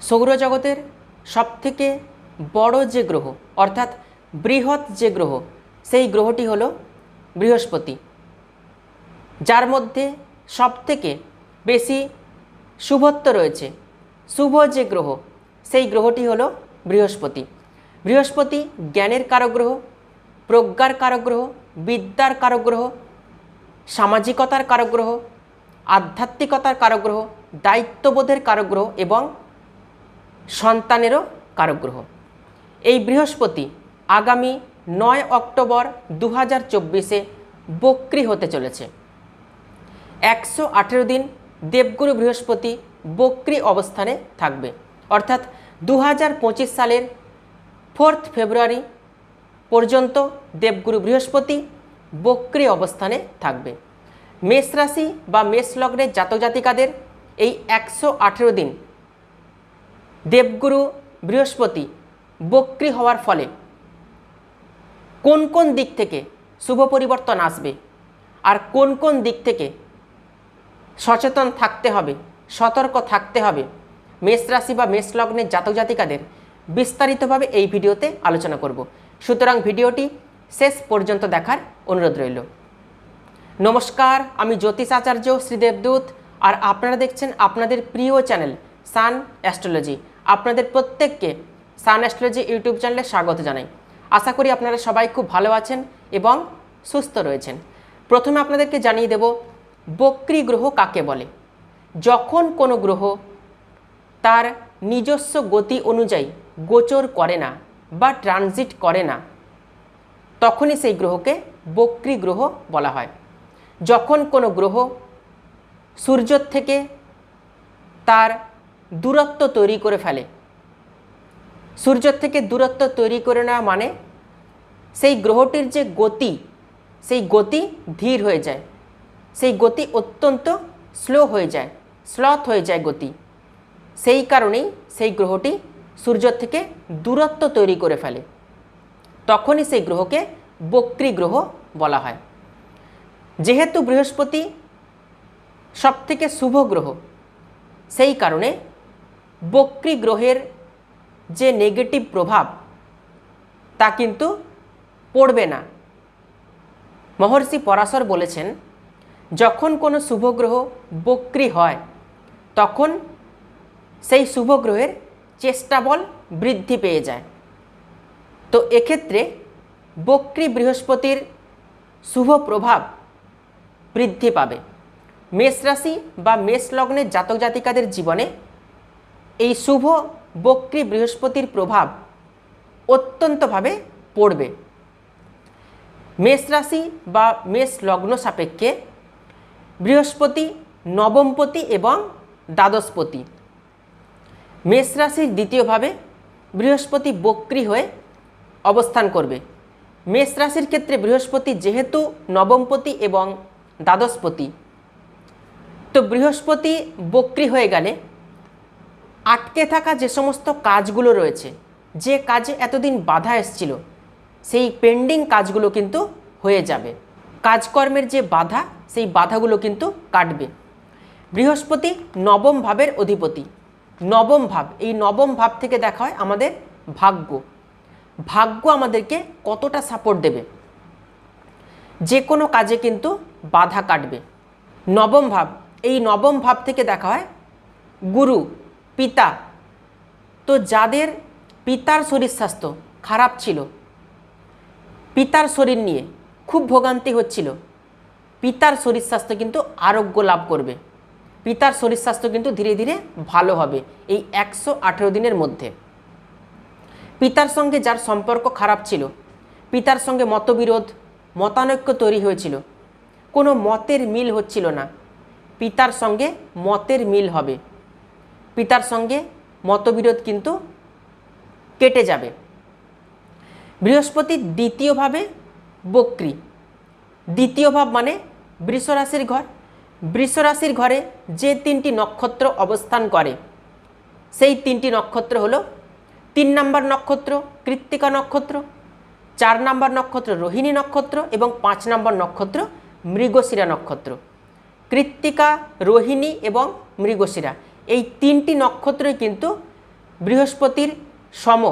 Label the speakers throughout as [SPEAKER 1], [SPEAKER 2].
[SPEAKER 1] সৌরজগতের সবথেকে বড় যে গ্রহ, অর্থাৎ বৃহৎ যে গ্রহ, সেই গ্রহটি হলো বৃহস্পতি, যার মধ্যে সবথেকে বেশি শুভত্ব রয়েছে। শুভ যে গ্রহ, সেই গ্রহটি হলো বৃহস্পতি। বৃহস্পতি জ্ঞানের কারক গ্রহ, প্রজ্ঞার কারগ্রহ বিদ্যার কারক গ্রহ, সামাজিকতার কারক গ্রহ, আধ্যাত্মিকতার কারক গ্রহ, দায়িত্ববোধের কারগ্রহ এবং সন্তানেরও কারক গ্রহ এই বৃহস্পতি আগামী নয় অক্টোবর দু হাজার চব্বিশে বক্রি হতে চলেছে। একশো আঠেরো দিন দেবগুরু বৃহস্পতি বক্রি অবস্থানে থাকবে। অর্থাৎ দু হাজার পঁচিশ সালের ফোর্থ ফেব্রুয়ারি পর্যন্ত দেবগুরু বৃহস্পতি বক্রি অবস্থানে থাকবে। মেষ রাশি বা মেষ লগ্নের জাতক জাতিকাদের এই একশো আঠেরো দিন দেবগুরু বৃহস্পতি বক্রি হওয়ার ফলে কোন কোন দিক থেকে শুভ পরিবর্তন আসবে আর কোন কোন দিক থেকে সচেতন থাকতে হবে, সতর্ক থাকতে হবে, মেষ রাশি বা মেষ লগ্নের জাতক জাতিকাদের বিস্তারিতভাবে এই ভিডিওতে আলোচনা করব। সুতরাং ভিডিওটি শেষ পর্যন্ত দেখার অনুরোধ রইল। নমস্কার, আমি জ্যোতিষ আচার্য শ্রীদেবদূত আর আপনারা দেখছেন আপনাদের প্রিয় চ্যানেল সান অ্যাস্ট্রোলজি। আপনাদের প্রত্যেককে সান অ্যাস্ট্রোলজি ইউটিউব চ্যানেলে স্বাগত জানাই। আশা করি আপনারা সবাই খুব ভালো আছেন এবং সুস্থ রয়েছেন। প্রথমে আপনাদেরকে জানিয়ে দেব, বক্রি গ্রহ কাকে বলে? যখন কোনো গ্রহ তার নিজস্ব গতি অনুযায়ী গোচর করে না বা ট্রানজিট করে না, তখনই সেই গ্রহকে বক্রি গ্রহ বলা হয়। যখন কোনো গ্রহ সূর্যর থেকে তার দূরত্ব তৈরি করে ফেলে। সূর্যর থেকে দূরত্ব তৈরি করে নেওয়া মানে সেই গ্রহটির যে গতি, সেই গতি ধীর হয়ে যায়। সেই গতি অত্যন্ত স্লো হয়ে যায়, স্লথ হয়ে যায় গতি। সেই কারণেই সেই গ্রহটি সূর্যর থেকে দূরত্ব তৈরি করে ফেলে। তখনই সেই গ্রহকে বক্রি গ্রহ বলা হয়। যেহেতু বৃহস্পতি সবথেকে শুভ গ্রহ, সেই কারণে বক্রি গ্রহের যে নেগেটিভ প্রভাব, তা কিন্তু পড়বে না। মহর্ষি পরাশর বলেছেন, যখন কোনো শুভ গ্রহ বক্রি হয়, তখন সেই শুভ গ্রহের চেষ্টা বল বৃদ্ধি পেয়ে যায়। তো এক্ষেত্রে বক্রি বৃহস্পতির শুভ প্রভাব বৃদ্ধি পাবে। মেষ রাশি বা মেষ লগ্নের জাতক জাতিকাদের জীবনে এই শুভ বক্রি বৃহস্পতির প্রভাব অত্যন্তভাবে পড়বে। মেষ রাশি বা মেষ লগ্ন সাপেক্ষে বৃহস্পতি, নবমপতি এবং দ্বাদশপতি। মেষ রাশির দ্বিতীয়ভাবে বৃহস্পতি বক্রি হয়ে অবস্থান করবে। মেষ রাশির ক্ষেত্রে বৃহস্পতি যেহেতু নবমপতি এবং দ্বাদশপতি। তো বৃহস্পতি বক্রি হয়ে গেলে আটকে থাকা যে সমস্ত কাজগুলো রয়েছে, যে কাজে এতদিন বাধা এসছিল, সেই পেন্ডিং কাজগুলো কিন্তু হয়ে যাবে। কাজকর্মের যে বাধা, সেই বাধাগুলো কিন্তু কাটবে। বৃহস্পতি নবম ভাবের অধিপতি। নবম ভাব, এই নবম ভাব থেকে দেখা হয় আমাদের ভাগ্য। ভাগ্য আমাদেরকে কতটা সাপোর্ট দেবে? যে কোনো কাজে কিন্তু বাধা কাটবে। নবম ভাব, এই নবম ভাব থেকে দেখা হয় গুরু। পিতা। তো যাদের পিতার শরীর স্বাস্থ্য খারাপ ছিল, পিতার শরীর নিয়ে খুব ভোগান্তি হচ্ছিল, পিতার শরীর স্বাস্থ্য কিন্তু আরোগ্য লাভ করবে। পিতার শরীর স্বাস্থ্য কিন্তু ধীরে ধীরে ভালো হবে এই একশো আঠেরো দিনের মধ্যে। পিতার সঙ্গে যার সম্পর্ক খারাপ ছিল, পিতার সঙ্গে মতবিরোধ, মতানৈক্য তৈরি হয়েছিল, কোনো মতের মিল হচ্ছিল না। পিতার সঙ্গে মতের মিল হবে। পিতার সঙ্গে মতবিরোধ কিন্তু কেটে যাবে। বৃহস্পতি দ্বিতীয়ভাবে বক্রি। দ্বিতীয় ভাব মানে বৃষরাশির ঘর। বৃষরাশির ঘরে যে তিনটি নক্ষত্র অবস্থান করে, সেই তিনটি নক্ষত্র হলো তিন নম্বর নক্ষত্র কৃত্তিকা নক্ষত্র, চার নম্বর নক্ষত্র রোহিণী নক্ষত্র এবং পাঁচ নম্বর নক্ষত্র মৃগশিরা নক্ষত্র। কৃত্তিকা, রোহিণী এবং মৃগশিরা। এই তিনটি নক্ষত্রই কিন্তু বৃহস্পতির সম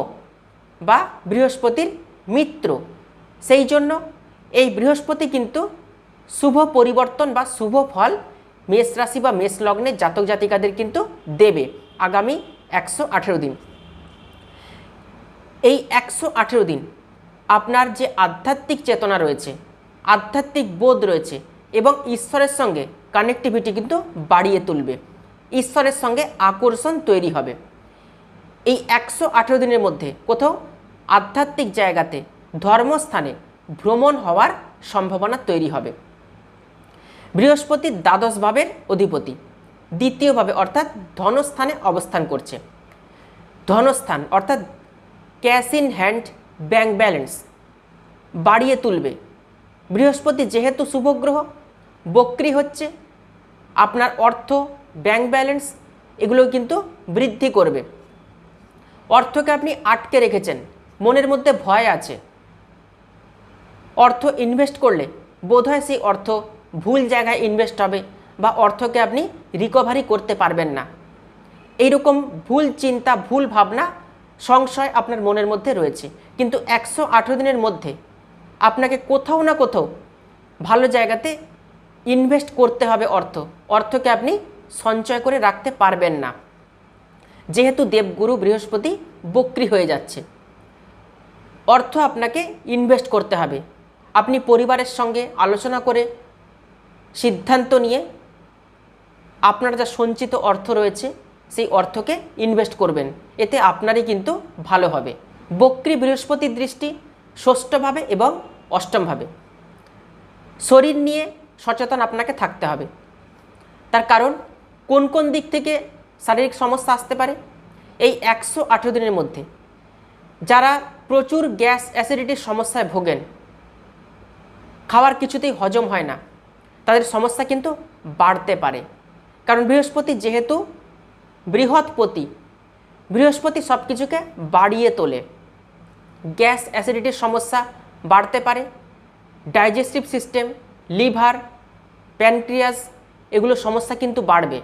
[SPEAKER 1] বা বৃহস্পতির মিত্র। সেই জন্য এই বৃহস্পতি কিন্তু শুভ পরিবর্তন বা শুভ ফল মেষ রাশি বা মেষ লগ্নে জাতক জাতিকাদের কিন্তু দেবে আগামী একশো আঠেরো দিন। এই একশো আঠেরো দিন আপনার যে আধ্যাত্মিক চেতনা রয়েছে, আধ্যাত্মিক বোধ রয়েছে এবং ঈশ্বরের সঙ্গে কানেক্টিভিটি কিন্তু বাড়িয়ে তুলবে। ঈশ্বরের সঙ্গে আকর্ষণ তৈরি হবে। এই একশো আঠেরো দিনের মধ্যে কোথাও আধ্যাত্মিক জায়গাতে ধর্মস্থানে ভ্রমণ হওয়ার সম্ভাবনা তৈরি হবে। বৃহস্পতি দ্বাদশ ভাবের অধিপতি, দ্বিতীয়ভাবে অর্থাৎ ধনস্থানে অবস্থান করছে। ধনস্থান অর্থাৎ cash in hand, bank balance বাড়িয়ে তুলবে। বৃহস্পতি যেহেতু শুভগ্রহ বক্রি হচ্ছে, আপনার অর্থ ব্যাংক ব্যালেন্স এগুলো কিন্তু বৃদ্ধি করবে। অর্থকে আপনি আটকে রেখেছেন, মনের মধ্যে ভয় আছে। অর্থ ইনভেস্ট করলে বোধহয় সেই অর্থ ভুল জায়গায় ইনভেস্ট হবে বা অর্থকে আপনি রিকভারি করতে পারবেন না। এইরকম ভুল চিন্তা, ভুল ভাবনা সংশয় আপনার মনের মধ্যে রয়েছে। কিন্তু একশো আঠেরো দিনের মধ্যে আপনাকে কোথাও না কোথাও ভালো জায়গাতে ইনভেস্ট করতে হবে অর্থ। অর্থকে আপনি সঞ্চয় করে রাখতে পারবেন না। যেহেতু দেবগুরু বৃহস্পতি বক্রি হয়ে যাচ্ছে। অর্থ আপনাকে ইনভেস্ট করতে হবে। আপনি পরিবারের সঙ্গে আলোচনা করে সিদ্ধান্ত নিয়ে আপনার যা সঞ্চিত অর্থ রয়েছে, সেই অর্থকে ইনভেস্ট করবেন। এতে আপনারই কিন্তু ভালো হবে। বক্রি বৃহস্পতির দৃষ্টি ষষ্ঠভাবে এবং অষ্টমভাবে। শরীর নিয়ে সচেতন আপনাকে থাকতে হবে। তার কারণ কোন কোন দিক থেকে শারীরিক সমস্যা আসতে পারে? এই একশো আঠেরো দিনের মধ্যে যারা প্রচুর গ্যাস অ্যাসিডিটির সমস্যায় ভোগেন, খাওয়ার কিছুতেই হজম হয় না, তাদের সমস্যা কিন্তু বাড়তে পারে। কারণ বৃহস্পতি যেহেতু বৃহৎপতি বৃহস্পতি সব কিছুকে বাড়িয়ে তোলে। গ্যাস অ্যাসিডিটির সমস্যা বাড়তে পারে, ডাইজেস্টিভ সিস্টেম, লিভার, প্যানক্রিয়াস, এগুলো সমস্যা কিন্তু বাড়বে।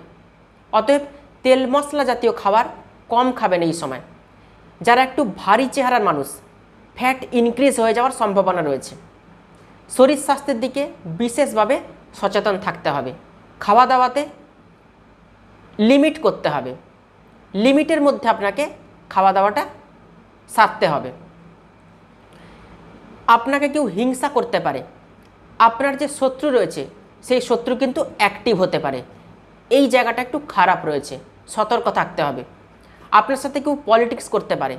[SPEAKER 1] অতএব তেল মশলা জাতীয় খাবার কম খাবেন এই সময়। যারা একটু ভারী চেহারার মানুষ ফ্যাট ইনক্রিজ হয়ে যাওয়ার সম্ভাবনা রয়েছে। শরীর স্বাস্থ্যের দিকে বিশেষভাবে সচেতন থাকতে হবে। খাওয়া দাওয়াতে লিমিট করতে হবে। লিমিটের মধ্যে আপনাকে খাওয়া দাওয়াটা সারতে হবে। আপনাকে কেউ হিংসা করতে পারে। আপনার যে শত্রু রয়েছে, সেই শত্রু কিন্তু অ্যাক্টিভ হতে পারে। এই জায়গাটা একটু খারাপ রয়েছে, সতর্ক থাকতে হবে। আপনার সাথে কেউ পলিটিক্স করতে পারে,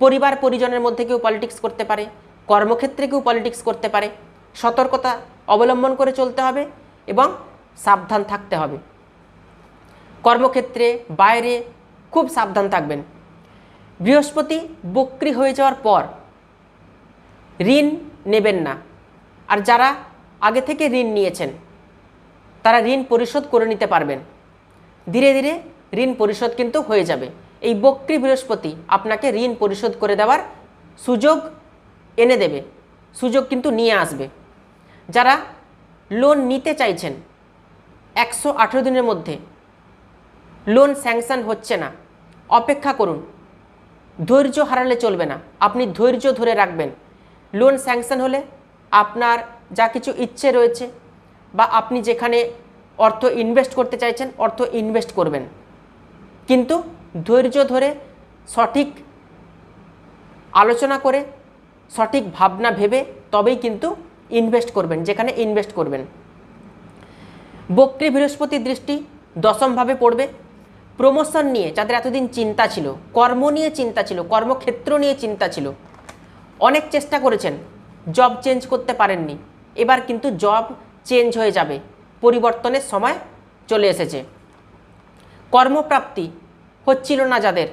[SPEAKER 1] পরিবার পরিজনের মধ্যে কেউ পলিটিক্স করতে পারে, কর্মক্ষেত্রে কেউ পলিটিক্স করতে পারে, সতর্কতা অবলম্বন করে চলতে হবে এবং সাবধান থাকতে হবে। কর্মক্ষেত্রে বাইরে খুব সাবধান থাকবেন। বৃহস্পতি বক্রি হয়ে যাওয়ার পর ঋণ নেবেন না। আর যারা আগে থেকে ঋণ নিয়েছেন তারা ঋণ পরিশোধ করে নিতে পারবেন। ধীরে ধীরে ঋণ পরিশোধ কিন্তু হয়ে যাবে। এই বক্রি বৃহস্পতি আপনাকে ঋণ পরিশোধ করে দেওয়ার সুযোগ এনে দেবে। সুযোগ কিন্তু নিয়ে আসবে। যারা লোন নিতে চাইছেন, একশো আঠেরো দিনের মধ্যে লোন স্যাংশন হচ্ছে না। অপেক্ষা করুন। ধৈর্য হারালে চলবে না। আপনি ধৈর্য ধরে রাখবেন। লোন স্যাংশন হলে আপনার যা কিছু ইচ্ছে রয়েছে বা আপনি যেখানে অর্থ ইনভেস্ট করতে চাইছেন, অর্থ ইনভেস্ট করবেন। কিন্তু ধৈর্য ধরে সঠিক আলোচনা করে, সঠিক ভাবনা ভেবে তবেই কিন্তু ইনভেস্ট করবেন, যেখানে ইনভেস্ট করবেন। বক্রী বৃহস্পতি দৃষ্টি দশমভাবে পড়বে। প্রমোশন নিয়ে যাদের এতদিন চিন্তা ছিল, কর্ম নিয়ে চিন্তা ছিল, কর্মক্ষেত্র নিয়ে চিন্তা ছিল, অনেক চেষ্টা করেছেন জব চেঞ্জ করতে পারেননি। এবার কিন্তু জব চেঞ্জ হয়ে যাবে। পরিবর্তনের সময় চলে এসেছে। কর্মপ্রাপ্তি হচ্ছিল না যাদের।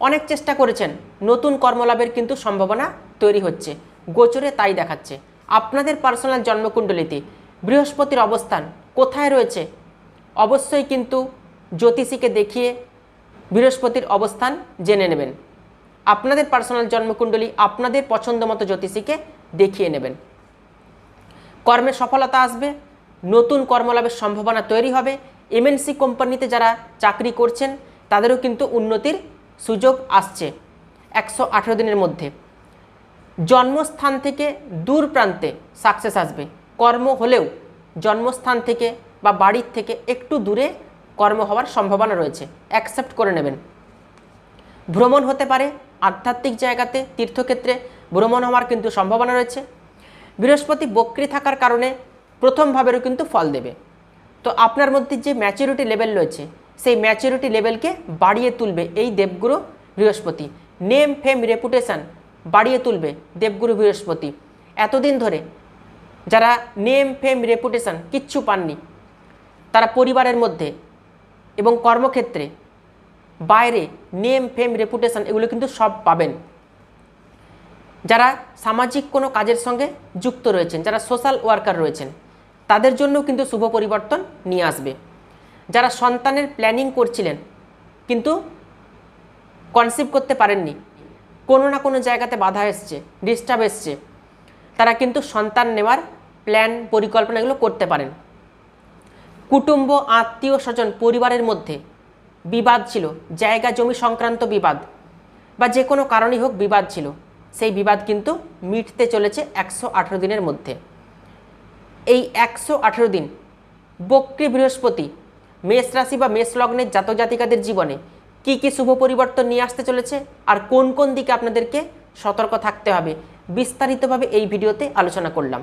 [SPEAKER 1] অনেক চেষ্টা করেছেন। নতুন কর্মলাভের কিন্তু সম্ভাবনা তৈরি হচ্ছে। গোচরে তাই দেখাচ্ছে। আপনাদের পার্সোনাল জন্মকুণ্ডলিতে বৃহস্পতির অবস্থান কোথায় রয়েছে? অবশ্যই কিন্তু জ্যোতিষীকে দেখিয়ে বৃহস্পতির অবস্থান জেনে নেবেন। আপনাদের পার্সোনাল জন্মকুণ্ডলী আপনাদের পছন্দ মতো জ্যোতিষীকে দেখিয়ে নেবেন। কর্মে সফলতা আসবে, নতুন কর্মলাভের সম্ভাবনা তৈরি হবে। এমএনসি কোম্পানিতে যারা চাকরি করছেন, তাদেরও কিন্তু উন্নতির সুযোগ আসছে একশো আঠেরো দিনের মধ্যে। জন্মস্থান থেকে দূর প্রান্তে সাকসেস আসবে। কর্ম হলেও জন্মস্থান থেকে বা বাড়ির থেকে একটু দূরে কর্ম হওয়ার সম্ভাবনা রয়েছে। অ্যাকসেপ্ট করে নেবেন। ভ্রমণ হতে পারে, আধ্যাত্মিক জায়গাতে, তীর্থক্ষেত্রে ভ্রমণ হওয়ার কিন্তু সম্ভাবনা রয়েছে। বৃহস্পতি বক্রি থাকার কারণে প্রথম ভাবেরও কিন্তু ফল দেবে। তো আপনার মধ্যে যে ম্যাচুরিটি লেভেল রয়েছে, সেই ম্যাচুরিটি লেভেলকে বাড়িয়ে তুলবে এই দেবগুরু বৃহস্পতি। নেম ফেম রেপুটেশন বাড়িয়ে তুলবে দেবগুরু বৃহস্পতি। এতদিন ধরে যারা নেম ফেম রেপুটেশন কিচ্ছু পাননি, তারা পরিবারের মধ্যে এবং কর্মক্ষেত্রে, বাইরে নেম ফেম রেপুটেশান এগুলো কিন্তু সব পাবেন। যারা সামাজিক কোনো কাজের সঙ্গে যুক্ত রয়েছেন, যারা সোশ্যাল ওয়ার্কার রয়েছেন, তাদের জন্য কিন্তু শুভ পরিবর্তন নিয়ে আসবে। যারা সন্তানের প্ল্যানিং করছিলেন, কিন্তু কনসিভ করতে পারেননি, কোনো না কোনো জায়গাতে বাধা এসছে ডিস্টার্ব এসছে, তারা কিন্তু সন্তান নেওয়ার প্ল্যান পরিকল্পনা এগুলো করতে পারেন। কুটুম্ব, আত্মীয় স্বজন, পরিবারের মধ্যে বিবাদ ছিল, জায়গা জমি সংক্রান্ত বিবাদ বা যে কোনো কারণেই হোক বিবাদ ছিল। সেই বিবাদ কিন্তু মিটতে চলেছে একশো আঠেরো দিনের মধ্যে। এই একশো আঠেরো দিন বক্রী বৃহস্পতি, মেষ রাশি বা মেষ লগ্নের জাতক জাতিকাদের জীবনে কি কি শুভ পরিবর্তন নিয়ে আসতে চলেছে আর কোন কোন দিকে আপনাদেরকে সতর্ক থাকতে হবে বিস্তারিতভাবে এই ভিডিওতে আলোচনা করলাম।